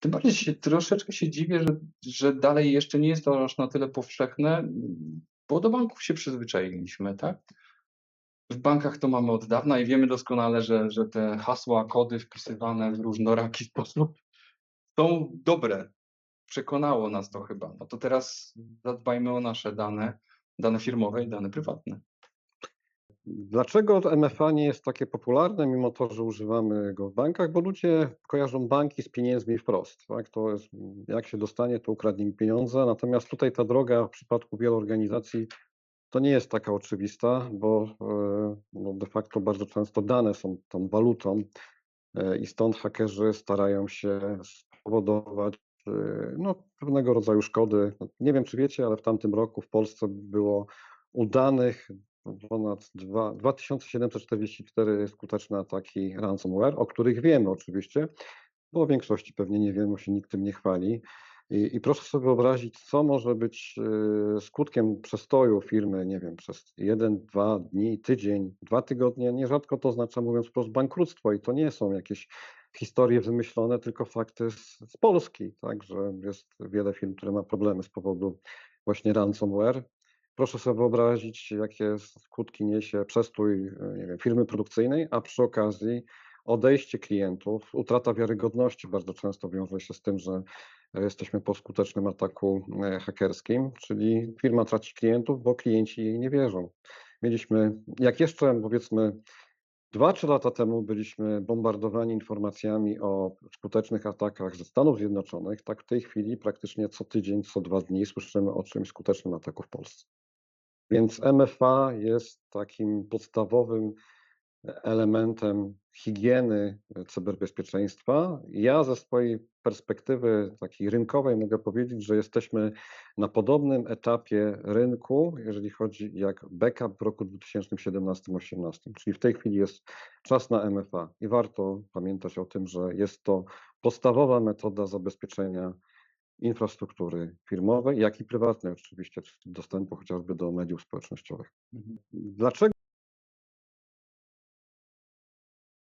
Tym bardziej się, troszeczkę się dziwię, że, że dalej jeszcze nie jest to aż na tyle powszechne, bo do banków się przyzwyczailiśmy, tak? W bankach to mamy od dawna i wiemy doskonale, że, że te hasła, kody wpisywane w różnoraki sposób są dobre. Przekonało nas to chyba. No to teraz zadbajmy o nasze dane, dane firmowe i dane prywatne. Dlaczego MFA nie jest takie popularne, mimo to, że używamy go w bankach? Bo ludzie kojarzą banki z pieniędzmi wprost. Tak? To jest, jak się dostanie, to ukradnie mi pieniądze. Natomiast tutaj ta droga w przypadku wielu organizacji to nie jest taka oczywista, bo e, no de facto bardzo często dane są tą walutą e, i stąd hakerzy starają się spowodować e, no, pewnego rodzaju szkody. Nie wiem, czy wiecie, ale w tamtym roku w Polsce było udanych ponad dwa- 2744 skuteczne ataki ransomware, o których wiemy oczywiście, bo o większości pewnie nie wiemy, się nikt tym nie chwali. I, I proszę sobie wyobrazić, co może być e, skutkiem przestoju firmy, nie wiem, przez jeden, dwa dni, tydzień, dwa tygodnie. Nierzadko to oznacza, mówiąc wprost, bankructwo i to nie są jakieś historie wymyślone, tylko fakty z, z Polski, tak, że jest wiele firm, które ma problemy z powodu właśnie ransomware. Proszę sobie wyobrazić, jakie skutki niesie przestój e, nie wiem, firmy produkcyjnej, a przy okazji odejście klientów, utrata wiarygodności bardzo często wiąże się z tym, że jesteśmy po skutecznym ataku e, hakerskim, czyli firma traci klientów, bo klienci jej nie wierzą. Mieliśmy, jak jeszcze powiedzmy 2-3 lata temu byliśmy bombardowani informacjami o skutecznych atakach ze Stanów Zjednoczonych, tak w tej chwili praktycznie co tydzień, co dwa dni słyszymy o czymś skutecznym ataku w Polsce. Więc MFA jest takim podstawowym elementem higieny cyberbezpieczeństwa. Ja ze swojej perspektywy takiej rynkowej mogę powiedzieć, że jesteśmy na podobnym etapie rynku, jeżeli chodzi jak backup w roku 2017-2018, czyli w tej chwili jest czas na MFA i warto pamiętać o tym, że jest to podstawowa metoda zabezpieczenia infrastruktury firmowej, jak i prywatnej oczywiście, dostępu chociażby do mediów społecznościowych. Mhm. Dlaczego